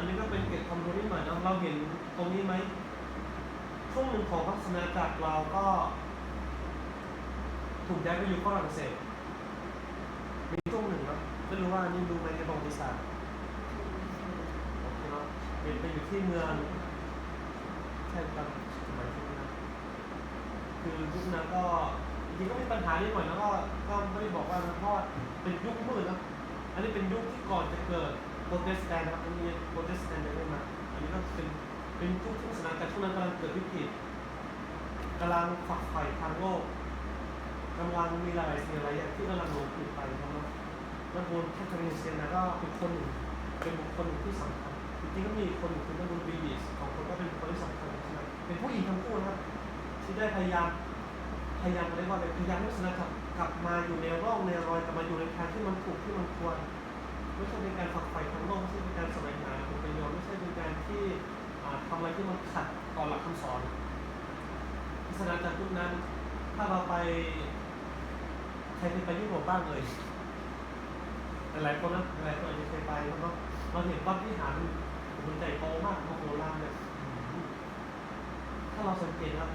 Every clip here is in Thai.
อันนี้ก็เป็นเกร็ดความรู้นิดหน่นะเราเห็นตรงนี้ไหมช่วงหนึ่งของพัฒนาจักเราก็ ถูกย้ายไปอยู่ฝรั่งเศสมีช่วงหนึ่งเนะไม่รู้ว่านี่รู้ไหมในประวัติศาสตร์โอเคเนาะเห็นไปอยู่ที่เมืองใช่ครับสมัยช่วงนั้นคือยุคนั้นก็จริงก็มีปัญหานิดหน่อยนะก็ก็ไม่ได้บอกว่านะเพราะเป็นยุคมืดนะอันนี้เป็นยุคที่ก่อนจะเกิด โปรเตสแตนต์นะครับอันนี้โปรเตสแตนต์ไม่มาอันนี้ก็เป็นเป็นยุคที่สถานการณ์ช่วงนั้นกำลังเกิดวิกฤตกำลังฝักใฝ่ทางโลกกำลังมีหลายสิ่งหลายอย่างที่กำลังหลงผิดไปครับนักบุญแคทเธอรีนเซียนนะก็เป็นคนหนึ่งเป็นบุคคลหนึ่งที่สำคัญจริงๆก็มีคนหนึ่งคือนักบุญบีบีสสองคนก็เป็นคคลที่สำคัญใช่ไหมเป็นผู้หญิงทั้งคู่นะครับที่ได้พยายามพยายามเรียกว่าพยายามให้ศาสนากลับกลับมาอยู่ในร่องในรอยกลับมาอยู่ในทางที่มันถูกที่มันควร ไม่ใช่เป็นการฝักใฝ่ทางโลกไม่ใช่เป็นการแสวงหาผลประโยชน์ไม่ใช่เป็นการที่ทำอะไรที่มันขัดต่อหลักคำสอนศาสนาจากยุคนั้น ถ้าเราไปใครเคยไปยุโรปบ้างเลยหลายๆคนนะหลายๆคนอาจจะเคยไปแล้วเนาะเราเห็นวัดวิหารมันใหญ่โตมากมโหฬารเนี่ยถ้าเราสังเกตนะ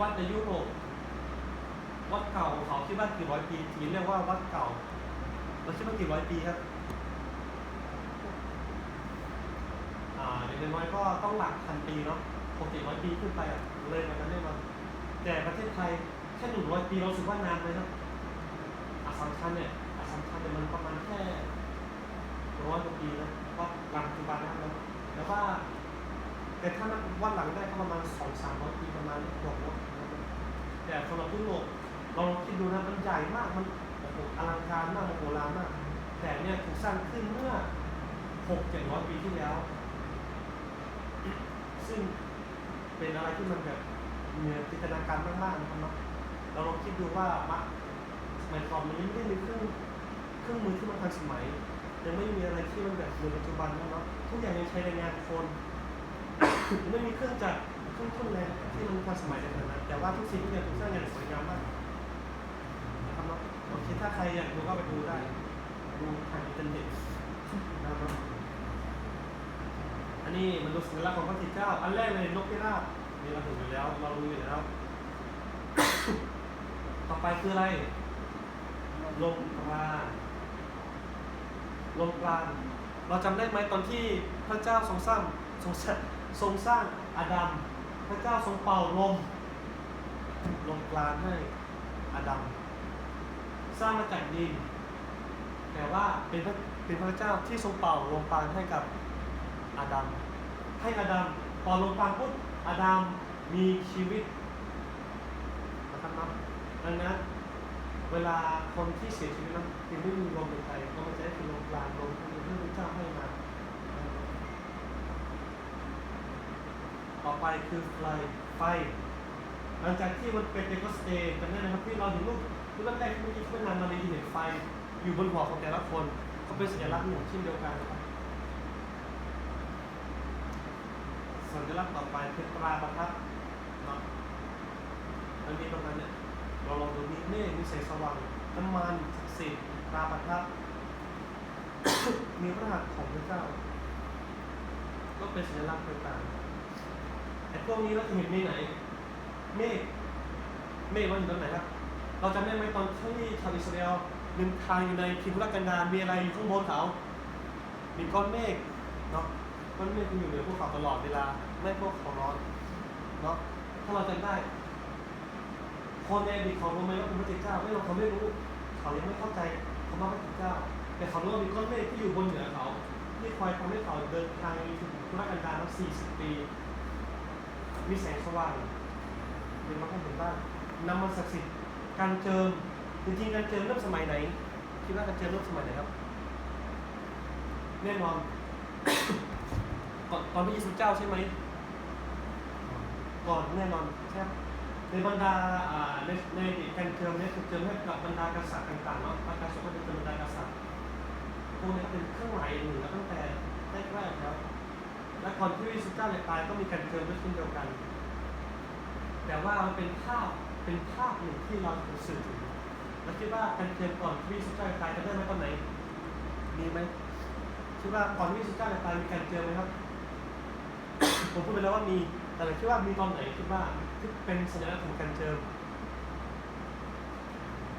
วัดในยุโรปวัดเก่าเขาคิดว่ากี่ร้อยปีทีเรียกว่าวัดเก่า เราคิดว่ากี่ร้อยปีครับอ่าอย่างน้อยก็ต้องหลักพันปีเนาะปกติร้อยปีขึ้นไปอะเลยมากันแน่นอนแต่ประเทศไทยแค่หนึ่งร้อยปีเราสึกว่านานไหมครับอาสัมชัญเนี่ยอาสัมชัญเนี่ยมันประมาณแค่ร้อยกว่าปีนะก็หลังปัจจุบันนะครับแล้วว่า แต่ถ้านับวันหลังได้ก็ประมาณสองสามร้อยปีประมาณบวกลบนะครับแต่สำหรับยุโรปเราลองคิดดูนะมันใหญ่มากมัน อลังการมากโอ้โหลานมาก แต่เนี่ยถูกสร้างขึ้นเมื่อหกเจ็ดร้อยปีที่แล้ว ซึ่งเป็นอะไรที่มันแบบเหนือจินตนาการมากๆนะครับเนาเราลองคิดดูว่ามะสมัยก่อนมันยังไม่ได้มีเครื่องเครื่องมือที่มันทันสมัย ยังไม่มีอะไรที่มันแบบเหมือนปัจจุบันนะเนาะทุกอย่างยังใช้แรงงานคนไม่มีเครื่องจักรเครื่องทุ่นแรงที่มันทันสมัยในขนาดนั้นแต่ว่าทุกสิ่งทุกอย่างถูกสร้างอย่างสวยงามมาก นาะโอถ้าใครอยากดูก็ไปดูได้ ดูทางอินเทอร์เน็ตนะครับอันนี้มันดูสัญลักษณ์ของพระพุทเจ้า อันแรกเลยนกพิราบนี่เราเห็นอยู่แล้ว เรารู้อยู่แล้ว ต่อไปคืออะไรลมปราณลมปราณเราจำได้ไหมตอนที่พระเจ้าทรงสร้างทรงสร้างทรงสร้างอาดัม พระเจ้าทรงเป่าลม ลมปราณให้อาดัม สร้างมาจากดิน แต่ว่าเป็นพระเป็นพระเจ้าที่ทรงเป่าลมปราณให้กับอาดัม ให้อาดัมพอลงปรางปุ๊บอาดัมมีชีวิตนะครับเนาะดังนั้นเวลาคนที่เสียชีวิตนั้นจึงไม่มีลมหายใจก็จะได้เป็นลมปราณลมที่พระเจ้าให้มาต่อไปคือไฟไฟ หลังจากที่มันเป็นเดโกสเตย์จำได้ไหมครับที่เราเห็นรูป รูปแรกๆที่เมื่อกี้ที่นานมาเลยเห็นไฟ อยู่บนหัวของแต่ละคนก็เป็นสัญลักษณ์หนึ่งเช่นเดียวกันครับสัญลักษณ์ต่อไปคือตราประทับเนาะมันมีประมาณเนี่ยเราลองดูมีเมฆมีแสงสว่างน้ำมันศักดิ์สิทธิ์ตราประทับมีพระหัตถ์ของพระเจ้า ก็เป็นสัญลักษณ์ต่างๆแต่พวกนี้เราจะเห็นในไหน เมฆเมฆเราอยู่ตรงไหนครับ เราจำได้ไหมตอนที่ชาวอิสราเอลเดินทางอยู่ในทิมรักกันดารมีอะไรอยู่ข้างบนเขา มีก้อนเมฆเนาะมันไม่อยู่เหนือพวกเขาตลอดเวลา ไม่พวกเขาร้อนเนาะถ้าเราจำได้คนในอดีตเขารู้ไหมว่าเป็นพระเจ้าไม่เรู้เขาไม่รู้ เขายังไม่เข้าใจคำว่าพระเจ้า แต่เขารู้ว่ามีก้อนเมฆที่อยู่บนเหนือเขาที่คอยทำให้เขาเดินทางในถึงธุรกันดารทั้ง40 ปี มีแสงสว่างเห็นมาให้เห็นบ้างนำมันศักดิ์สิทธิ์ การเจิมจริงๆการเจิมเริ่มสมัยไหนคิดว่าการเจิมเริ่มสมัยไหนครับ แน่นอนก่อนตอนพระเยซูเจ้าใช่ไหมก่อนแน่นอนใช่ไหมในบรรดาในในการเจิมเนี่ยถูกเจิมให้กับบรรดากษัตริย์ต่างๆเนาะประกาศก็จะเป็นบรรดากษัตริย์พวกนี้ก็เป็นเครื่องหมายหนึ่งแล้วตั้งแต่แรกๆแล้วและก่อนที่พระเยซูเจ้าจะตายก็มีการเจิมด้วยเช่นเดียวกัน แต่ว่ามันเป็นภาพ เป็นภาพหนึ่งที่เราถูกสื่อถึงและคิดว่าการเจิมก่อนที่พระเยซูเจ้าจะตายจะได้ไหมตอนไหนมีไหมคิดว่าก่อนที่พระเยซูเจ้าจะตายมีการเจอไหมครับ ผมพูดไปแล้วว่ามี แต่เราคิดว่ามีตอนไหนคิดว่าที่เป็นสัญลักษณ์ของการเจอ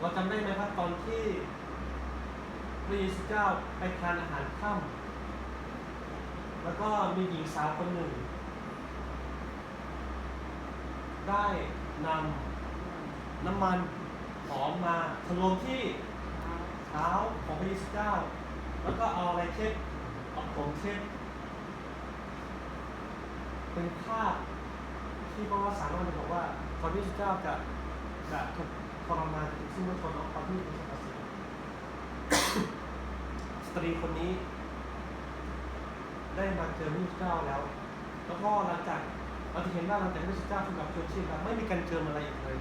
เราจำได้ไหมครับตอนที่พระเยซูเจ้าไปทานอาหารค่ำแล้วก็มีหญิงสาวคนหนึ่ง ได้นำ น้ำมันหอมมาถลมที่เท้าของพระเยซูเจ้า แล้วก็เอาอะไรเช็ดเอาผมเช็ดเป็นภาพที่พระวสารมันบอกว่าพระเยซูเจ้าจะจะถูกทรมานถึงซึ่งเมื่อทนเอาความที่เป็นสัตว์สิสตรีคนนี้ ได้มาเจอพระเยซูเจ้าแล้ว แล้วก็หลังจากเราจะเห็นว่าหลังจากพระเยซูเจ้าถูกกับชนชีพแล้วไม่มีการเจออะไรอีกเลย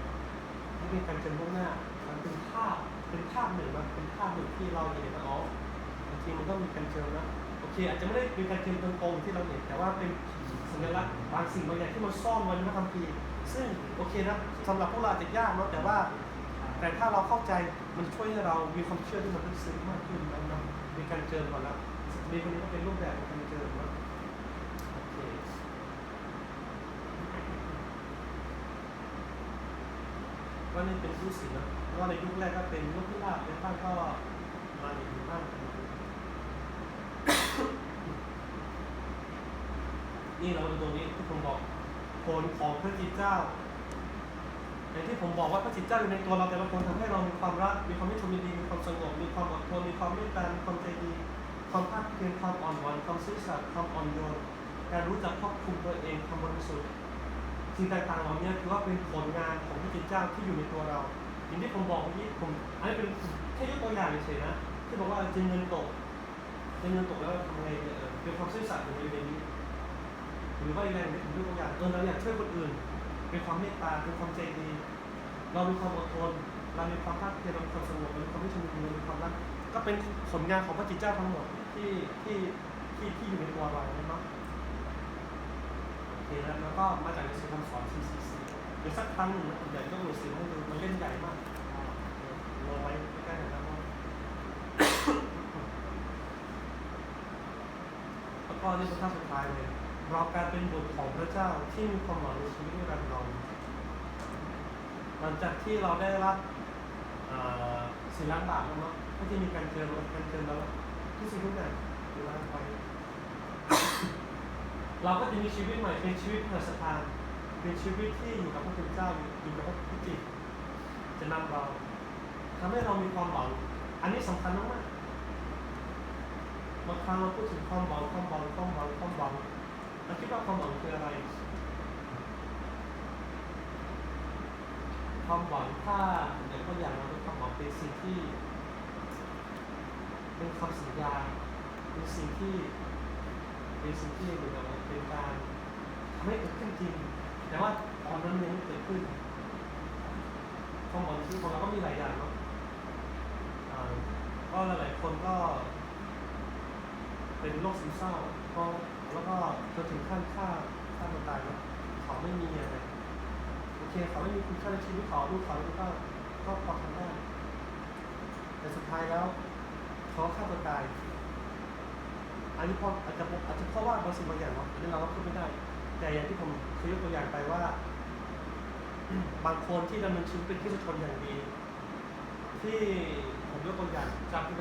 ไม่มีการเจอล่วงหน้า มันเป็นภาพเป็นภาพหนึ่งมันเป็นภาพหนึ่งที่เราเห็นว่าอ๋อบางทีมันก็มีการเจอนะโอเค อาจจะไม่ได้มีการเจอตรงๆที่เราเห็นแต่ว่าเป็นสัญลักษณ์บางสิ่งบางอย่างที่มันซ่อนไว้ในพระคัมภีร์ซึ่งโอเคนะสำหรับพวกเราจะยากเนาะแต่ว่า แต่ถ้าเราเข้าใจมันช่วยให้เรามีความเชื่อที่มันลึกซึ้งมากขึ้นนะมีการเจอก่อนแล้วมีคนนี้ก็เป็นรูปแบบของการเจอเนาะโอเค ก็นี่เป็นผู้ศิลป์นะเพราะว่าในยุคแรกก็เป็นยุคพิราบเป็นบ้านก็มาในยุคบ้านกันนี่เราดูตรงนี้ที่ผมบอกผลของพระจิตเจ้าอย่างที่ผมบอกว่าพระจิตเจ้าอยู่ในตัวเราแต่ละคนทำให้เรามีความรัก มีความไม่ทนยินดีมีความสงบ มีความอดทน มีความเมตตามีความใจดี ความภาคเพียรความอ่อนหวานความซื่อสัตย์ความอ่อนโยน การรู้จักควบคุมตัวเองความบริสุทธิ์ สิ่งต่างๆเหล่านี้ถือว่าเป็นผลงานของพระจิตเจ้าที่อยู่ในตัวเราอย่างที่ผมบอกเมื่อกี้ผมอันนี้เป็นแค่ยกตัวอย่างเฉยๆนะที่บอกว่าจะเงินตกจะเงินตกแล้วทำไงเนี่ยเป็นความซื่อสัตย์อยู่ในนี้หรือว่าอย่างไรที่ผมยกตัวอย่างเออเราอยากช่วยคนอื่น เป็นความเมตตาเป็นความใจดี เรามีความอดทนเรามีความภาคเพียรเรามีความสงบเรามีความไม่ชมดีเรามีความรักก็เป็นผลงานของพระจิตเจ้าทั้งหมดที่ที่ที่ที่อยู่ในตัวเราเนาะโอ เคแล้วแล้วก็มาจากหนังสือคำสอน CCC เดี๋ยวสักครั้งหนึ่งนะผมอยากจะยกหนังสือให้ดูมันเล่นใหญ่มากลงไว้ใกล้ๆนะครับแล้วก็นี่เป็นท่าสุดท้ายเลยราการเป็นบุตรของพระเจ้าที่มีความหวังในชีวิตนิรันดร์เราหลังจากที่เราได้รับอ่าสิ่งล้างบาปแล้วเนาะก็จะมีการเจอเราการเจอเราทุกสิ่งทุกอย่างอยู่ล้างไป เราก็จะมีชีวิตใหม่เป็นชีวิตเพระสถานเป็นชีวิตที่อยู่กับพระคุณเจ้าอยู่อยู่กับพระพุทธจิตจะนำเราทำให้เรามีความหวังอันนี้สำคัญมากๆบางครั้งเราพูดถึงความหวังความหวังความหวังความหวังเราคิดว่าความหวังคืออะไร ความหวังถ้าอย่างตัวอย่างเราเป็นความหวังเป็นสิ่งที่เป็นคำสัญญาเป็นสิ่งที่ เป็นสิ่งที่เหมือนกับว่าเป็นการทำให้เกิดขึ้นจริง แต่ว่าตอนนั้นยังไม่เกิดขึ้นความหวังที่ของเราก็มีหลายอย่างเนาะอ่าก็หลายๆคนก็ เป็นโรคซึมเศร้า ก็แล้วก็จนถึงขั้นฆ่าฆ่าตัวตายเนาะเขาไม่มีอะไรโอเคเขาไม่มีคุณค่าในชีวิตเขาลูกเขาก็ก็พอทำได้แต่สุดท้ายแล้วเขาฆ่าตัวตาย อันนี้เพราะอาจจะอาจจะเพราะว่าบางสิ่งบางอย่างเนาะอันนี้เราก็พูดไม่ได้ แต่อย่างที่ผมเคยยกตัวอย่างไปว่า บางคนที่ดำเนินชีวิตเป็นคริสตชนอย่างดี ที่ผมยกตัวอย่างจากที่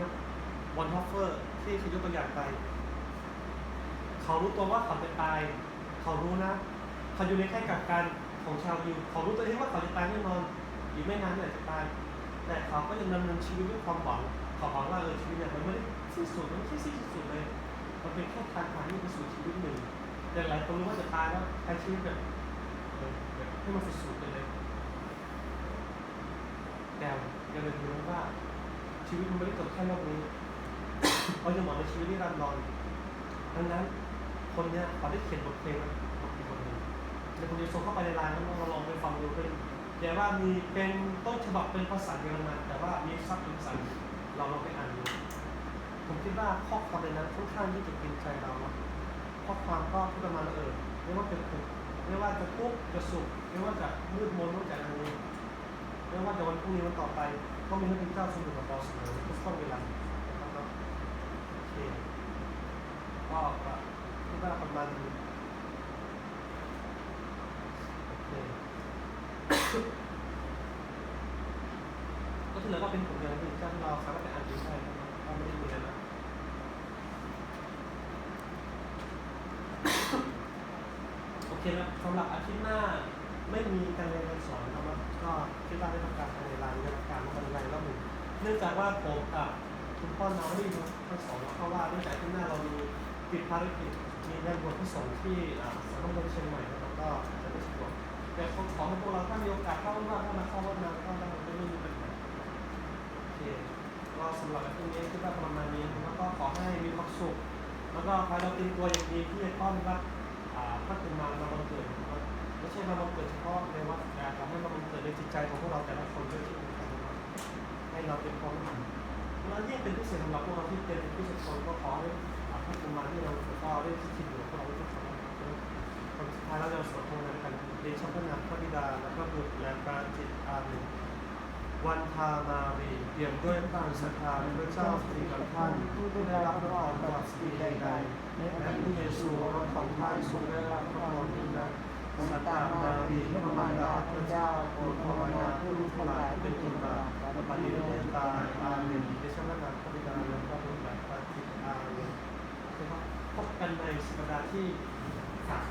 วันฮอฟเฟอร์ที่เคยยกตัวอย่างไป เขารู้ตัวว่าเขาจะตาย เขารู้นะ เขาอยู่ในแค่กักกันของชาวยิวเขารู้ตัวเองว่าเขาจะตายแน่นอนอีกไม่นานเนี่ยจะตาย แต่เขาก็ยังดำเนินชีวิตด้วยความหวังเขาหวังว่าเออชีวิตเนี่ยมันไม่ได้สิ้นสุดมันไม่ใช่สิ้นสุดเลย มันเป็นแค่ทางผ่านที่ไปสู่ชีวิตหนึ่งแต่หลายคนรู้ว่าจะตายแล้วใช้ชีวิตแบบแบบให้มันสุดๆไปเลย แต่อย่าลืมนะว่าชีวิตมันไม่ได้จบแค่โลกนี้เราจะหมดในชีวิตที่รันดอนดังนั้น คนเนี้ยเขาได้เขียนบทเพลงมาบทเพลงหนึ่งเดี๋ยวผมจะส่งเข้าไปในไลน์แล้วเราลองไปฟังดูเป็นแต่ว่ามีเป็นต้นฉบับเป็นภาษาเยอรมันแต่ว่ามีซับเป็นภาษาอังกฤษเราลองไปอ่านดู ผมคิดว่าข้อความในนั้นค่อนข้างที่จะกินใจเราเนาะข้อความก็พูดประมาณว่าเออไม่ว่าจะถูกไม่ว่าจะทุกข์จะสุขไม่ว่าจะมืดมนไม่ว่าจะอะไรไม่ว่าจะวันพรุ่งนี้วันต่อไป ก็มีพระเป็นเจ้าทรงอยู่กับเราเสมอทุกช่วงเวลานะครับเนาะโอเคก็คิดว่าประมาณนี้โอเคก็ที่เหลือก็เป็นผลงานที่ที่เราสามารถไปอ่านดูได้ โอเคแล้วสำหรับอาทิตย์หน้าไม่มีการเรียนการสอนนะครับ ก็คิดว่าได้ทำการภายในรายวิชาการภายในรายรอบหนึ่งเนื่องจากว่าผมกับคุณพ่อน้องไม่มีทั้งสองเพราะว่าเนื่องจากที่หน้าเรามีติดภารกิจมีงานบวชที่สองที่อ่าสำนักงานเชียงใหม่นะครับก็จะไม่สะดวกแต่ขอให้พวกเราถ้ามีโอกาสเข้าว่างถ้ามาเข้าว่างก็ได้ไม่มีปัญหาโอเค ก็สำหรับอาทิตย์นี้คิดว่าประมาณนี้แล้วก็ขอให้มีความสุข แล้วก็ขอให้เราเตรียมตัวอย่างดีที่จะต้อนรับอ่าถ้าคุณมามาบังเกิดไม่ใช่มาบังเกิดเฉพาะในวัดแต่ทำให้มาบังเกิดในจิตใจของพวกเราแต่ละคนด้วยที่สำคัญนะครับให้เราเป็นความหวังแล้วยิ่งเป็นพิเศษสำหรับพวกเราที่เป็นพิเศษคนก็ขอให้อ่าถ้าคุณมาที่เราก็ได้ที่คิดอยู่พวกเราทุกคนคนสุดท้ายเราจะสวดภาวนากันเดชะพระนามพระบิดาและพระบุตรและพระจิตอาเมน วันทามารีเปี่ยมด้วยพระศรัทธาในพระเจ้าสิริกับท่านผู้ได้รับพระพรจากสิ่งใดๆและพระเยซูรถของท่านทรงได้รับพระพรนี้นะสัตตามารีพระมารดาพระเจ้าโปรดภาวนาเพื่อลูกทั้งหลายเป็นคนบาปและปฏิเดชตาอาเมนเดชะนาพระบิดาและพระบุตรและพระจิตอาเมนพบกันในสัปดาห์ที่สาม